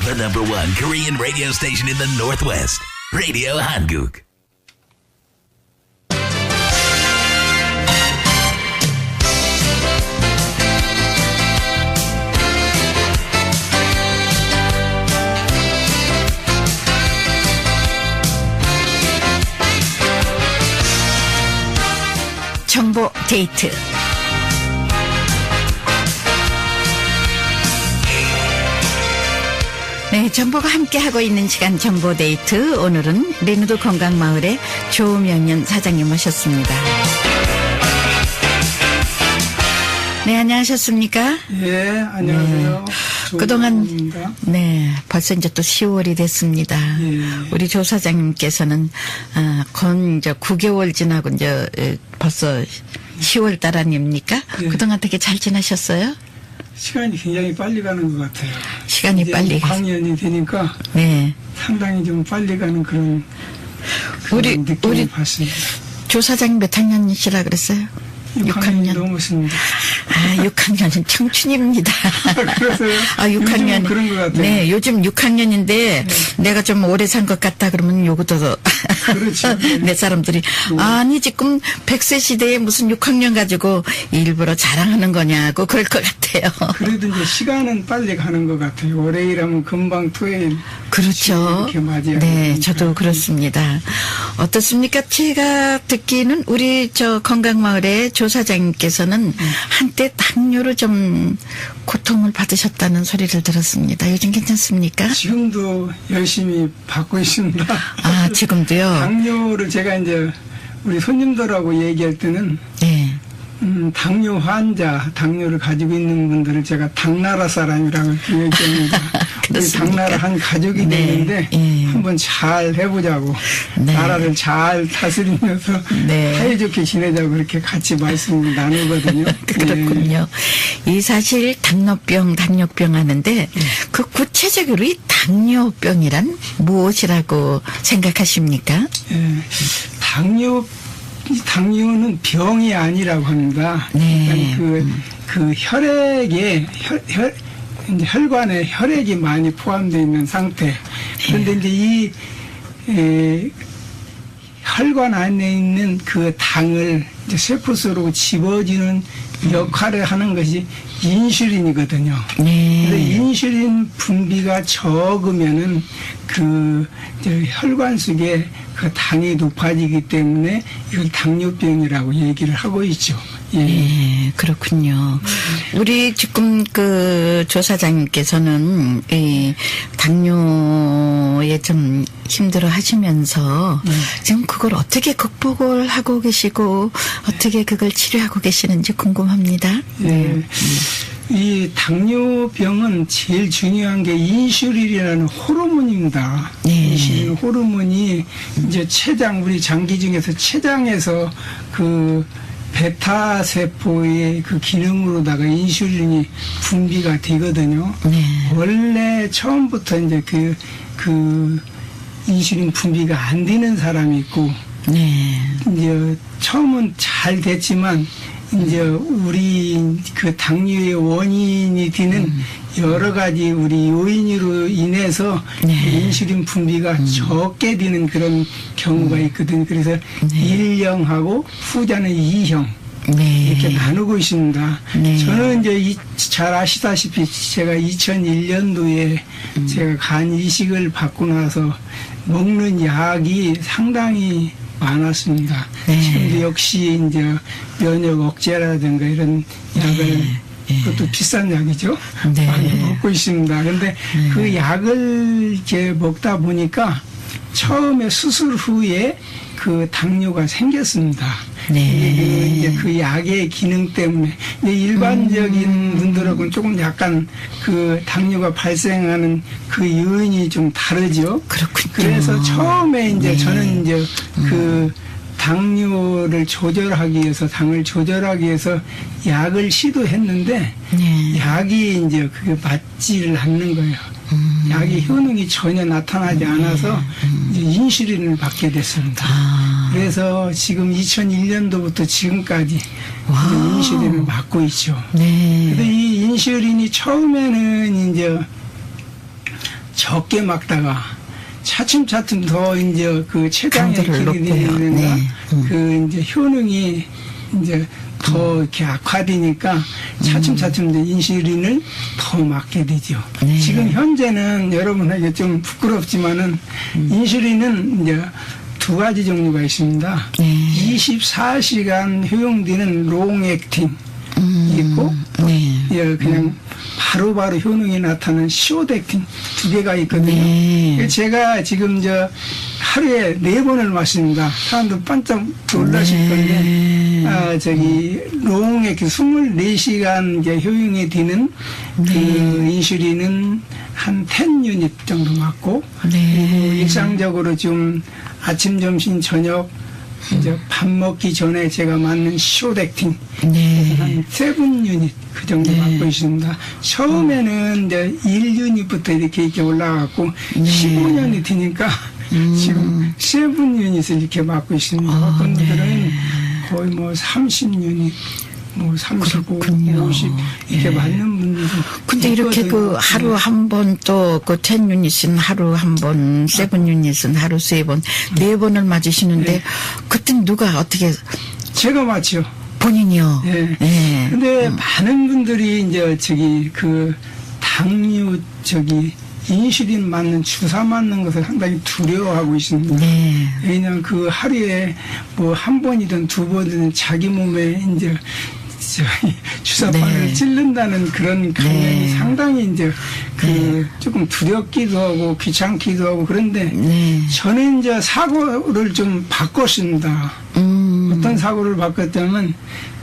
The number one Korean radio station in the Northwest. Radio Hanguk. 정보 데이트. 네, 정보가 함께하고 있는 시간 정보 데이트. 오늘은 레누드 건강마을의 조명년 사장님 모셨습니다. 네, 안녕하셨습니까? 예, 안녕하세요. 네. 그동안. 네 벌써 이제 또 10월이 됐습니다. 예. 우리 조 사장님께서는 아, 건 이제 9개월 지나고 이제 에, 벌써 10월 달 아닙니까? 예. 그동안 되게 잘 지나셨어요? 시간이 굉장히 빨리 가는 것 같아요. 시간이 빨리 가서. 6학년이 되니까 네. 상당히 좀 빨리 가는 그런, 그런 우리- 느낌을 우리- 받습니다. 조 사장님 몇 학년이시라 그랬어요? 6학년. 넘었습니다. 아, 6학년은 청춘입니다. 그래서요? 아, 6학년. 요즘은 그런 것 같아요. 네, 요즘 6학년인데 내가 좀 오래 산 것 같다 그러면 요것도 그렇죠. 네. 내 사람들이 아니 지금 100세 시대에 무슨 6학년 가지고 일부러 자랑하는 거냐고 그럴 것 같아요. 그래도 이제 시간은 빨리 가는 것 같아요. 월요일하면 금방 토요일. 그렇죠. 이렇게 맞이하게 네. 저도 그렇습니다. 어떻습니까? 제가 듣기는 우리 저 건강마을의 조 사장님께서는 한때 당뇨로 좀 고통을 받으셨다는 소리를 들었습니다. 요즘 괜찮습니까? 지금도 열심히 받고 있습니다. 아, 지금도요? 당뇨를 제가 이제 우리 손님들하고 얘기할 때는 네. 음, 당뇨 환자, 당뇨를 가지고 있는 분들을 제가 당나라 사람이라고 얘기합니다. 우리? 당나라 한 가족이 네, 되는데 예. 한번 잘 해보자고 네. 나라를 잘 다스리면서 네. 사이좋게 지내자고 그렇게 같이 말씀을 나누거든요. 그렇군요. 이 사실 당뇨병, 당뇨병 하는데 네. 그 구체적으로 이 당뇨병이란 무엇이라고 생각하십니까? 예. 예. 당뇨 이 당뇨는 병이 아니라고 합니다. 네. 그러니까 그, 그 혈액에 혈, 혈, 혈관에 혈액이 많이 포함되어 있는 상태. 그런데 이제 이 에, 혈관 안에 있는 그 당을 이제 세포 속으로 집어주는 역할을 하는 것이 인슐린이거든요. 네. 근데 인슐린 분비가 적으면은 그 혈관 속에 그 당이 높아지기 때문에 이걸 당뇨병이라고 얘기를 하고 있죠. 예. 네, 그렇군요. 우리 지금 그 조사장님께서는 이 당뇨에 좀 힘들어 하시면서 네. 지금 그걸 어떻게 극복을 하고 계시고 어떻게 그걸 치료하고 계시는지 궁금합니다. 예. 이 당뇨병은 제일 중요한 게 인슐린이라는 호르몬입니다. 네. 인슐린 호르몬이 이제 췌장 우리 장기 중에서 췌장에서 그 베타 세포의 그 기능으로다가 인슐린이 분비가 되거든요. 네. 원래 처음부터 이제 그, 그 인슐린 분비가 안 되는 사람이 있고 네. 이제 처음은 잘 됐지만 이제 우리 그 당뇨의 원인이 되는 여러 가지 우리 요인으로 인해서 네. 인슐린 분비가 적게 되는 그런 경우가 있거든요. 그래서 일 1형하고 후자는 2형 네. 이렇게 나누고 있습니다. 네. 저는 이제 이- 잘 아시다시피 제가 2001년도에 제가 간 이식을 받고 나서 먹는 약이 상당히 많았습니다. 네. 지금도 역시 이제 면역 억제라든가 이런 약을 네. 그것도 비싼 약이죠. 네. 많이 먹고 있습니다. 근데 그 약을 이제 먹다 보니까 처음에 수술 후에 그 당뇨가 생겼습니다. 네. 그 이제 그 약의 기능 때문에 일반적인 음. 분들하고는 조금 약간 그 당뇨가 발생하는 그 요인이 좀 다르죠. 그렇군요. 그래서 처음에 이제 네. 저는 이제 그 당뇨를 조절하기 위해서 당을 조절하기 위해서 약을 시도했는데 네. 약이 이제 그게 맞지를 않는 거예요. 음. 약의 효능이 전혀 나타나지 않아서 이제 인슐린을 받게 됐습니다. 아. 그래서 지금 2001년도부터 지금까지 인슐린을 맞고 있죠. 네. 근데 이 인슐린이 처음에는 이제 적게 막다가 차츰차츰 더 이제 그 강도를 길이. 되는가 네. 음. 그 이제 효능이 이제 더 이렇게 악화되니까 차츰차츰 인슐린을 더 맞게 되죠. 네. 지금 현재는 여러분에게 좀 부끄럽지만은 음. 인슐린은 이제 두 가지 종류가 있습니다. 네. 24시간 효용되는 롱액틴 음, 있고 네. 예, 그냥 바로 바로 효능이 나타나는 시오덱틴 두 개가 있거든요. 네. 제가 지금 저 하루에 네 번을 마십니다. 사람들 반짝 놀라실 네. 건데, 아, 저기, 롱액 24시간 이제 효용이 되는 그 네. 인슐린은 한 10유닛 정도 맞고, 네. 그리고 일상적으로 좀 아침, 점심, 저녁, 이제 밥 먹기 전에 제가 맞는 시오덱틴 네. 한 세븐 유닛 그 정도 네. 갖고 있습니다. 처음에는 이제 1 유닛부터 이렇게 이렇게 올라갔고 네. 15년이 되니까 음. 지금 세븐 유닛을 이렇게 맡고 있습니다. 아, 어떤 네. 분들은 거의 뭐 30유닛, 뭐 35, 그렇군요. 50 이렇게 네. 맞는 분들도 근데 이렇게 그. 하루 한 번 또그10 유닛은 하루 한 번, 세븐 유닛은 하루 세 번, 네 번을 맞으시는데 네. 그때 누가 어떻게 제가 맞죠. 본인이요? 예. 네. 근데 많은 분들이 이제 저기 그 당뇨 저기 인슐린 맞는 주사 맞는 것을 상당히 두려워하고 있습니다. 네. 왜냐하면 그 하루에 뭐 한 번이든 두 번이든 자기 몸에 이제 주사바늘 네. 찌른다는 그런 감정이 네. 상당히 이제 그 조금 두렵기도 하고 귀찮기도 하고 그런데 네. 저는 이제 사고를 좀 바꿨습니다. 음. 어떤 사고를 바꿨냐면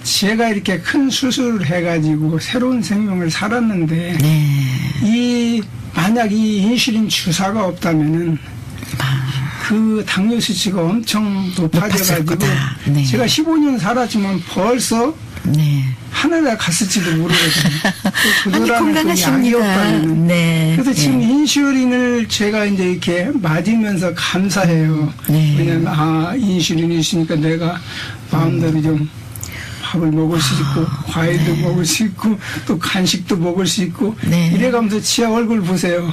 제가 이렇게 큰 수술을 해가지고 새로운 생명을 살았는데 네. 이 만약 이 인슐린 주사가 없다면은 그 당뇨 수치가 엄청 높아져가지고. 네. 제가 15년 살았지만 벌써 네. 하늘에 갔을지도 모르거든요. 그 아니, 건강하십니다. 네. 그래서 지금 네. 인슐린을 제가 이제 이렇게 맞으면서 감사해요. 네. 왜냐면 아 인슐린이 있으니까 내가 마음대로 좀 밥을 먹을 수 있고 과일도 먹을 수 있고 또 간식도 먹을 수 있고 네. 이래가면서 지하 얼굴 보세요.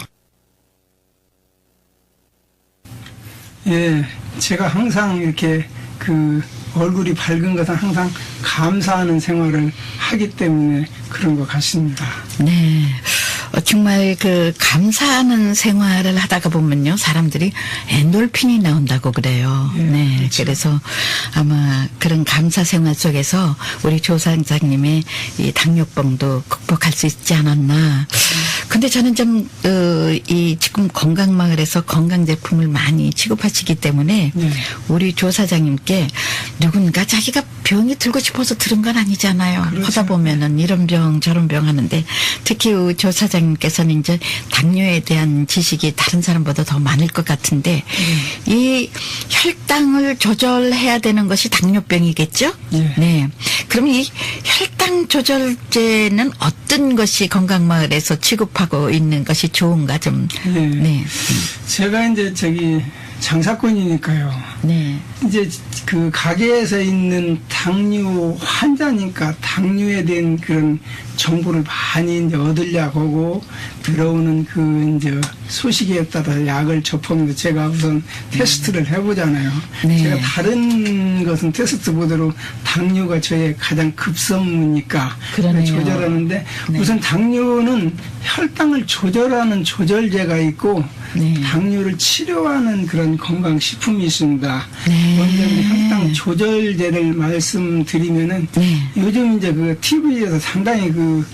예, 제가 항상 이렇게 그 얼굴이 밝은 것은 항상 감사하는 생활을 하기 때문에 그런 것 같습니다. 네. 어, 정말 그 감사하는 생활을 하다가 보면요. 사람들이 엔돌핀이 나온다고 그래요. 예, 네. 그렇죠. 그래서 아마 그런 감사 생활 속에서 우리 조상장님의 이 당뇨병도 극복할 수 있지 않았나. 근데 저는 좀, 어, 이 지금 건강마을에서 건강 제품을 많이 취급하시기 때문에 네. 우리 조사장님께 누군가 자기가 병이 들고 싶어서 들은 건 아니잖아요. 그렇죠. 하다 보면은 이런 병 저런 병 하는데 특히 조사장 님께서는 이제 당뇨에 대한 지식이 다른 사람보다 더 많을 것 같은데 네. 이 혈당을 조절해야 되는 것이 당뇨병이겠죠? 예. 네. 그럼 이 혈당 조절제는 어떤 것이 건강마을에서 취급하고 있는 것이 좋은가 좀 예. 네. 제가 이제 저기 장사꾼이니까요. 네. 이제 그 가게에서 있는 당뇨 환자니까 당뇨에 대한 그런 정보를 많이 이제 얻으려고 하고 들어오는 그 이제 소식에 따라 약을 접하면서 제가 우선 테스트를 해보잖아요. 네. 제가 다른 것은 테스트보다로 당뇨가 저의 가장 급선무니까. 조절하는데 네. 우선 당뇨는 혈당을 조절하는 조절제가 있고 네. 당뇨를 치료하는 그런 건강식품이 있습니다. 네. 먼저 우리 혈당 조절제를 말씀드리면은 네. 요즘 이제 그 TV에서 상당히 그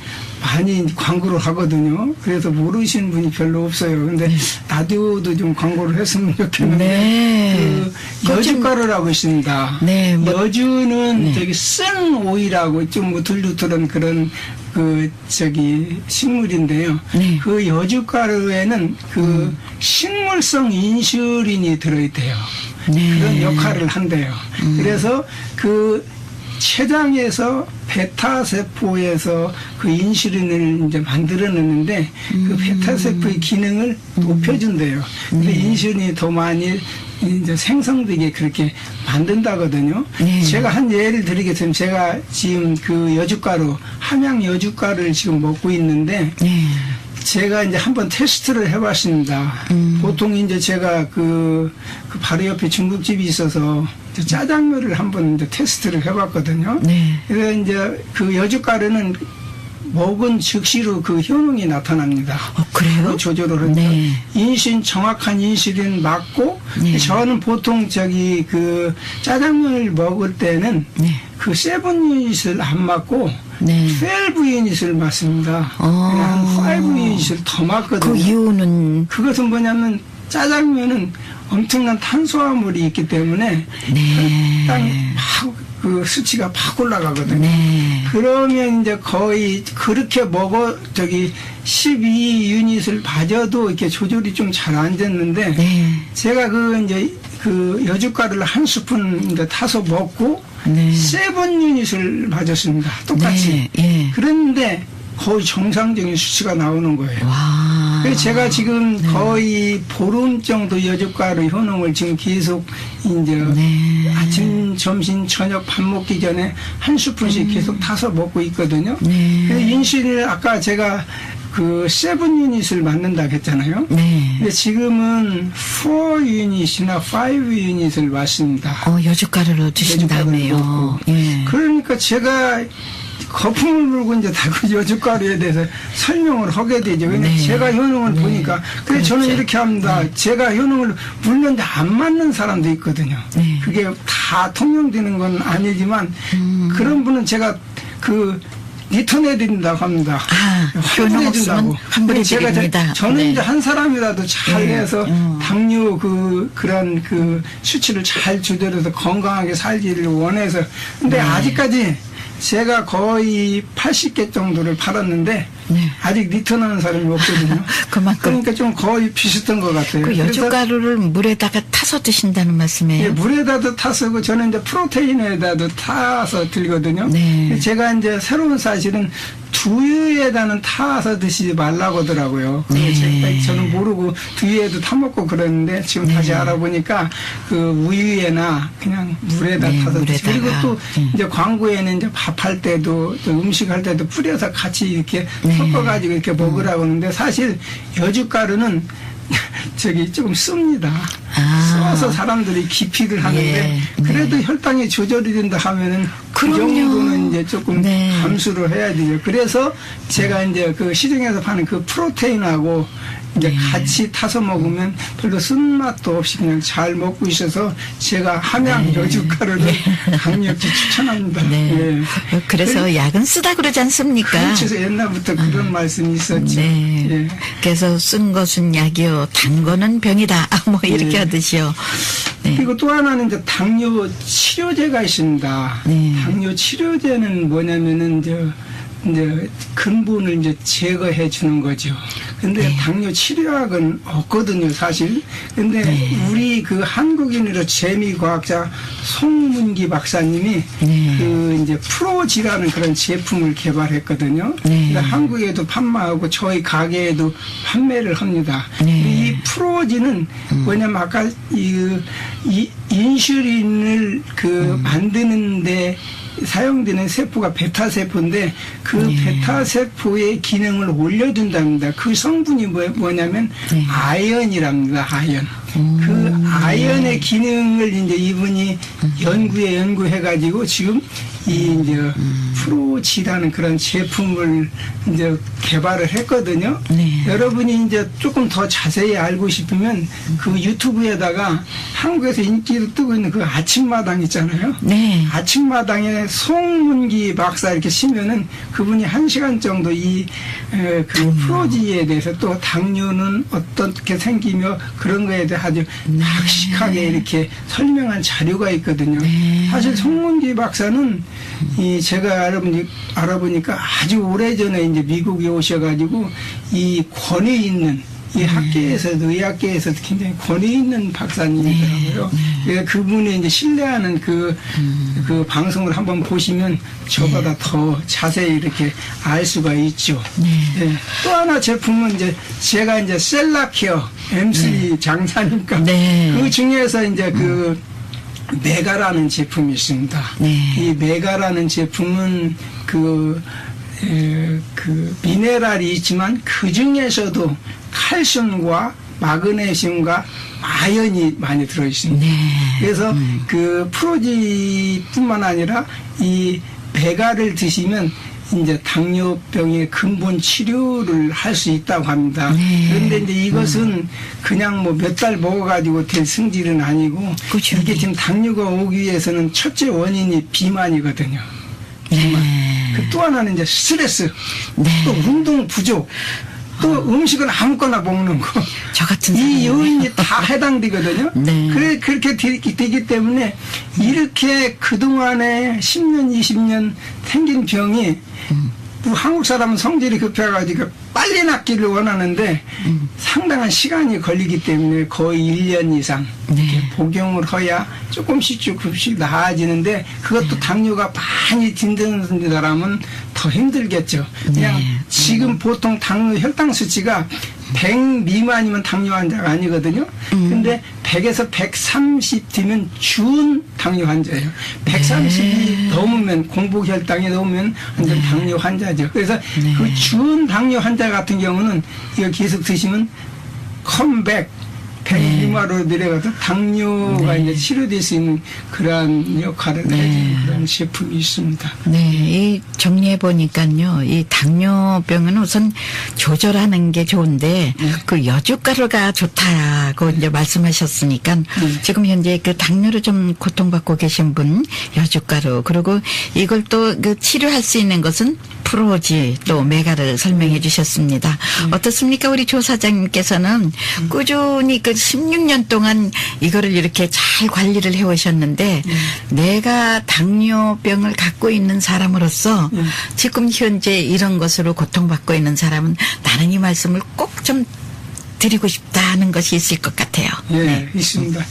많이 광고를 하거든요. 그래서 모르시는 분이 별로 없어요. 근데 라디오도 좀 광고를 했으면 좋겠는데 네. 그 여주가루라고 있습니다. 네, 뭐- 여주는 네. 저기 쓴 오이라고 좀 우툴두툴한 그런 그 저기 식물인데요. 네. 그 여주가루에는 그 식물성 인슐린이 들어있대요. 네. 그런 역할을 한대요. 그래서 그 췌장에서 베타 세포에서 그 인슐린을 이제 만들어내는데 그 베타 세포의 기능을 높여준대요. 근데 인슐린이 더 많이 이제 생성되게 그렇게 만든다거든요. 네. 제가 한 예를 드리겠습니다. 제가 지금 그 여주가루, 함양 여주가루를 지금 먹고 있는데 네. 제가 이제 한번 테스트를 해봤습니다. 음. 보통 이제 제가 그, 그 바로 옆에 중국집이 있어서 짜장면을 한번 이제 테스트를 해봤거든요. 네. 그래서 이제 그 여주가루는 먹은 즉시로 그 효능이 나타납니다. 어, 그래요? 그 조절을 하니까 네. 인신 정확한 인슐린 맞고 네. 저는 보통 저기 그 짜장면을 먹을 때는 네. 그 세븐 유닛을 안 맞고 네. 12 유닛을 맞습니다. 어. 한5 유닛을 더 맞거든요. 그 이유는 그것은 뭐냐면 짜장면은 엄청난 탄수화물이 있기 때문에 네. 땅에 팍그 수치가 팍 올라가거든요. 네. 그러면 이제 거의 그렇게 먹어 저기 12 유닛을 봐줘도 이렇게 조절이 좀 잘 안 됐는데 네. 제가 그 이제 그 여주가루를 한 스푼 이제 타서 먹고 네. 세븐 유닛을 맞았습니다. 똑같이. 네. 예. 그런데 거의 정상적인 수치가 나오는 거예요. 와. 그래서 제가 지금 네. 거의 보름 정도 여주가루 효능을 지금 계속 이제 네. 아침, 점심, 저녁 밥 먹기 전에 한 스푼씩 계속 타서 먹고 있거든요. 음. 네. 그래서 인슐린을 아까 제가 그 세븐 유닛을 맞는다 했잖아요. 네. 근데 지금은 4 유닛이나 5 유닛을 맞습니다. 어, 여주가루를 주신다며요. 먹고. 예. 그러니까 제가 거품을 물고 이제 다그 여주가루에 대해서 설명을 하게 되죠. 왜냐면 네. 제가 효능을 네. 보니까. 그래서 저는 그렇죠. 이렇게 합니다. 제가 효능을 물는데 안 맞는 사람도 있거든요. 네. 그게 다 통용되는 건 아니지만 음. 그런 분은 제가 그 리턴해 드린다고 합니다. 아, 환불해 준다고. 환불해 제가 저- 드립니다. 저는 네. 이제 한 사람이라도 잘 네. 해서 음. 당뇨 그 그런 그 수치를 잘 조절해서 건강하게 살기를 원해서 근데 네. 아직까지 제가 거의 80개 정도를 팔았는데 네. 아직 리턴하는 사람이 없거든요. 그만큼. 그러니까 좀 거의 비슷한 것 같아요. 그 여주가루를 물에다가 타서 드신다는 예, 말씀이에요. 물에다도 타서고 저는 이제 프로테인에다도 타서 들거든요. 네. 제가 이제 새로운 사실은 두유에다는 타서 드시지 말라고 하더라고요. 네. 제가 저는 모르고 두유에도 타먹고 그랬는데 지금 네. 다시 알아보니까 그 우유에나 그냥 물에다 네, 타서 드시 물에다가. 그리고 또 음. 이제 광고에는 이제 밥할 때도 또 음식 할 때도 뿌려서 같이 이렇게 네. 섞어가지고 이렇게 먹으라고 하는데 사실 여주가루는 저기 조금 씁니다. 아. 써서 사람들이 기피를 하는데 예, 그래도 네. 혈당이 조절이 된다 하면은 그 그럼요. 정도는 이제 조금 네. 감수를 해야 되죠. 그래서 제가 이제 그 시중에서 파는 그 프로테인하고 이제 네. 같이 타서 먹으면 별로 쓴맛도 없이 그냥 잘 먹고 있어서 제가 함양 여주가루를 강력히 추천합니다. 네. 예. 그래서 약은 쓰다 그러지 않습니까? 그래서 옛날부터 그런 말씀이 있었죠. 네. 예. 그래서 쓴 것은 약이요, 단 거는 병이다. 뭐 이렇게 예. 하듯이요. 네. 그리고 또 하나는 이제 당뇨 치료제가 있습니다. 네. 당뇨 치료제는 뭐냐면은 이제 이제 근본을 이제 제거해 주는 거죠. 근데 네. 당뇨 치료약은 없거든요, 사실. 근데 네. 우리 그 한국인으로 재미과학자 송문기 박사님이 네. 그 이제 프로지라는 그런 제품을 개발했거든요. 네. 근데 한국에도 판매하고 저희 가게에도 판매를 합니다. 네. 음. 이 프로지는 뭐냐면 아까 이, 이 인슐린을 그 음. 만드는데 사용되는 세포가 베타 세포인데 그 네. 베타 세포의 기능을 올려준답니다. 그 성분이 뭐, 뭐냐면 네. 아연이랍니다. 아연. 음. 그 아연의 기능을 이제 이분이 연구에 연구해가지고 지금 이 이제 음. 프로지라는 그런 제품을 이제 개발을 했거든요. 네. 여러분이 이제 조금 더 자세히 알고 싶으면 그 유튜브에다가 한국에서 인기로 뜨고 있는 그 아침마당 있잖아요. 네. 아침마당에 송문기 박사 이렇게 치면은 그분이 한 시간 정도 이, 에, 그 프로지에 대해서 또 당뇨는 어떻게 생기며 그런 거에 대해 아주 박식하게 이렇게 설명한 자료가 있거든요. 네. 사실 송문기 박사는 이 제가 알아보니, 알아보니까 아주 오래 전에 이제 미국에 오셔가지고 이 권위 있는 이 학계에서도 의학계에서도 굉장히 권위 있는 박사님이더라고요. 그래서 그분이 이제 신뢰하는 그, 그 방송을 한번 보시면 저보다 더 자세히 이렇게 알 수가 있죠. 네. 예. 또 하나 제품은 이제 제가 이제 셀라케어 MC 장사니까 네. 그 중에서 이제 그 메가라는 제품이 있습니다. 네. 이 메가라는 제품은 그 에, 그 미네랄이 있지만 그 중에서도 칼슘과 마그네슘과 마연이 많이 들어 있습니다. 네. 그래서 그 프로지뿐만 아니라 이 베가를 드시면 이제 당뇨병의 근본 치료를 할 수 있다고 합니다. 네. 그런데 이제 이것은 그냥 뭐 몇 달 먹어가지고 될 성질은 아니고 그렇죠. 이게 지금 당뇨가 오기 위해서는 첫째 원인이 비만이거든요. 네. 그또 하나는 이제 스트레스, 네. 또 운동 부족, 또 음식은 아무거나 먹는 거. 저 같은 이 요인이 다 해당되거든요. 네. 그래 그렇게 되, 되기 때문에 이렇게 그 동안에 10년, 20년 생긴 병이 뭐 한국 사람은 성질이 급해가지고 빨리 낫기를 원하는데 상당한 시간이 걸리기 때문에 거의 1년 이상 네. 이렇게 복용을 해야 조금씩 조금씩 나아지는데 그것도 당뇨가 많이 든든 사람은 더 힘들겠죠. 그냥 네. 지금 보통 당뇨 혈당 수치가 100 미만이면 당뇨 환자가 아니거든요. 음. 근데 100에서 130 뒤면 준 당뇨 환자예요. 130이 넘으면 공복 혈당이 넘으면 완전 당뇨 환자죠. 그래서 네. 그준 당뇨 환자 같은 경우는 이거 계속 드시면 컴백 100 네. 내려가서 당뇨가 이제 치료될 수 있는 그러한 역할을 네. 해주는 그런 제품이 있습니다. 네, 이 정리해 보니까요, 이 당뇨병은 우선 조절하는 게 좋은데 네. 그 여주가루가 좋다고 이제 말씀하셨으니까 네. 지금 현재 그 당뇨로 좀 고통받고 계신 분 여주가루 그리고 이걸 또 그 치료할 수 있는 것은 프로지 또 메가를 설명해 주셨습니다. 어떻습니까, 우리 조사장님께서는 꾸준히 그 16년 동안 이거를 이렇게 잘 관리를 해 오셨는데 내가 당뇨병을 갖고 있는 사람으로서 네. 지금 현재 이런 것으로 고통받고 있는 사람은 나는 이 말씀을 꼭 좀 드리고 싶다는 것이 있을 것 같아요. 예, 네. 있습니다.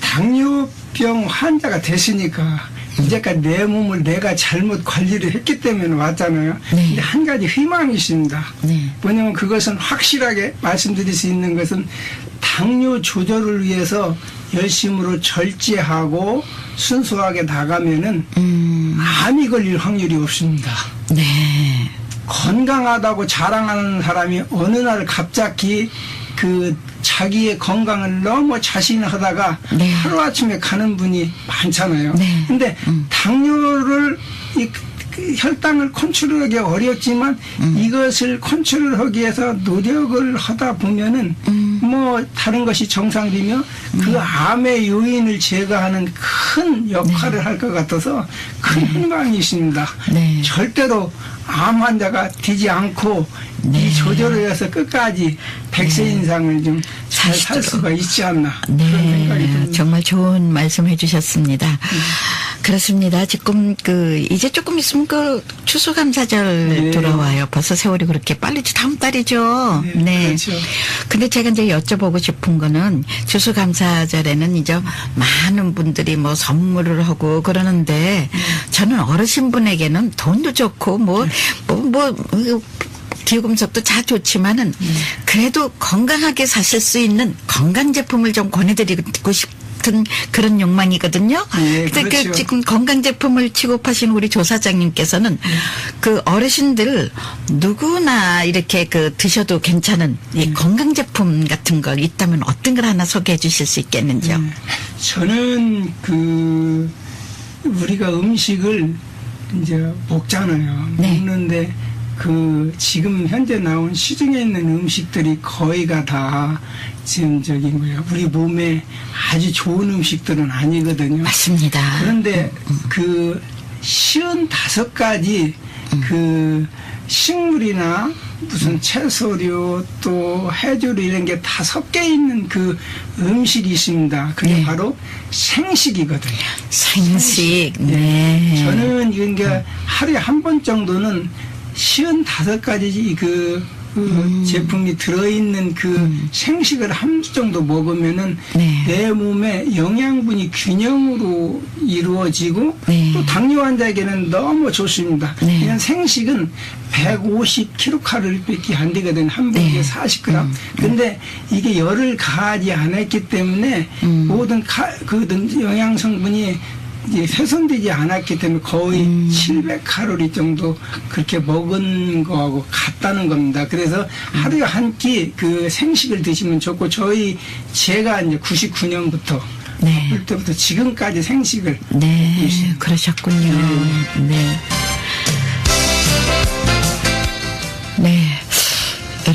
당뇨병 환자가 됐으니까 이제까지 내 몸을 내가 잘못 관리를 했기 때문에 왔잖아요. 네. 근데 한 가지 희망이 있습니다. 네. 뭐냐면 그것은 확실하게 말씀드릴 수 있는 것은 당뇨 조절을 위해서 열심으로 절제하고 순수하게 나가면은 음, 암이 걸릴 확률이 없습니다. 네. 건강하다고 자랑하는 사람이 어느 날 갑자기 그 자기의 건강을 너무 자신하다가 네. 하루아침에 가는 분이 많잖아요. 네. 근데 당뇨를 이, 그 혈당을 컨트롤하기 어렵지만 음. 이것을 컨트롤하기 위해서 노력을 하다 보면은 음. 뭐 다른 것이 정상이며 그 암의 요인을 제거하는 큰 역할을 할것 같아서 큰 희망이 있습니다. 네. 절대로 암 환자가 되지 않고 네. 이 조절을 해서 끝까지 100세 인상을 좀 잘 살. 수가 있지 않나 그런 생각이 네. 정말 좋은 말씀 해주셨습니다. 그렇습니다. 지금 그 이제 조금 있으면 그 추수감사절 네. 돌아와요. 벌써 세월이 그렇게 빨리 다음 달이죠. 네, 그렇죠. 근데 제가 이제 여쭤보고 싶은 거는 추수감사절에는 이제 많은 분들이 뭐 선물을 하고 그러는데 저는 어르신분에게는 돈도 좋고 뭐 뭐뭐 기금속도 다 좋지만은 그래도 건강하게 사실 수 있는 건강 제품을 좀 권해드리고 싶 은 그런 욕망이거든요. 네, 근데 그 그렇죠. 지금 건강 제품을 취급하신 우리 조사장님께서는 그 어르신들 누구나 이렇게 그 드셔도 괜찮은 이 건강 제품 같은 거 있다면 어떤 걸 하나 소개해 주실 수 있겠는지요? 네. 저는 그 우리가 음식을 이제 먹잖아요. 네. 먹는데 그 지금 현재 나온 시중에 있는 음식들이 거의가 다 지금 저기 뭐야 우리 몸에 아주 좋은 음식들은 아니거든요. 맞습니다. 그런데 그 쉬운 다섯 가지 그 식물이나 무슨 채소류 또 해조류 이런 게 다 섞여 있는 그 음식이 있습니다. 그게 네. 바로 생식이거든요. 생식. 네. 저는 이게 하루에 한 번 정도는 쉬운 다섯 가지 그, 그 음. 제품이 들어있는 그 생식을 한 주 정도 먹으면은 네. 내 몸에 영양분이 균형으로 이루어지고 네. 또 당뇨 환자에게는 너무 좋습니다. 네. 그냥 생식은 150kcal밖에 안 되거든요. 한 봉지에 네. 40g. 근데 이게 열을 가하지 않았기 때문에 음. 모든 가, 그 영양 성분이 이제 훼손되지 않았기 때문에 거의 700칼로리 정도 그렇게 먹은 거하고 같다는 겁니다. 그래서 하루에 한 끼 그 생식을 드시면 좋고 저희 제가 이제 99년부터 네. 그때부터 지금까지 생식을 네, 있습니다. 그러셨군요. 네. 네.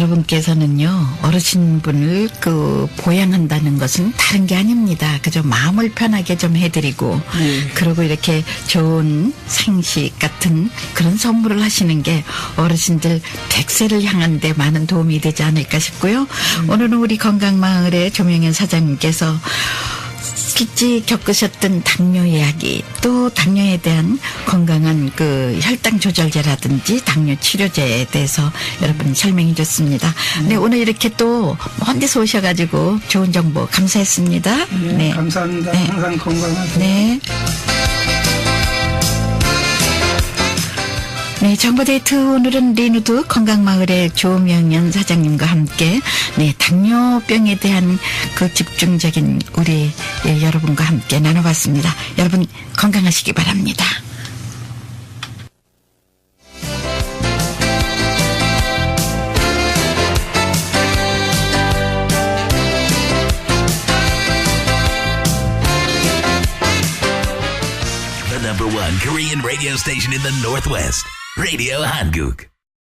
여러분께서는요, 어르신분을 그, 보양한다는 것은 다른 게 아닙니다. 그저 마음을 편하게 좀 해드리고, 네. 그리고 이렇게 좋은 생식 같은 그런 선물을 하시는 게 어르신들 100세를 향한 데 많은 도움이 되지 않을까 싶고요. 오늘은 우리 건강마을의 조명현 사장님께서 일찍 겪으셨던 당뇨 이야기 또 당뇨에 대한 건강한 그 혈당 조절제라든지 당뇨 치료제에 대해서 여러분 설명해 줬습니다. 네 오늘 이렇게 또먼 데서 오셔가지고 좋은 정보 감사했습니다. 네, 감사합니다. 네. 항상 건강하세요. 네. 네, 정보데이트 오늘은 리누드 건강마을의 조명연 사장님과 함께 네, 당뇨병에 대한 그 집중적인 우리 예, 여러분과 함께 나눠봤습니다. 여러분 건강하시기 바랍니다. The number one Korean radio station in the Northwest. Radio Handbook.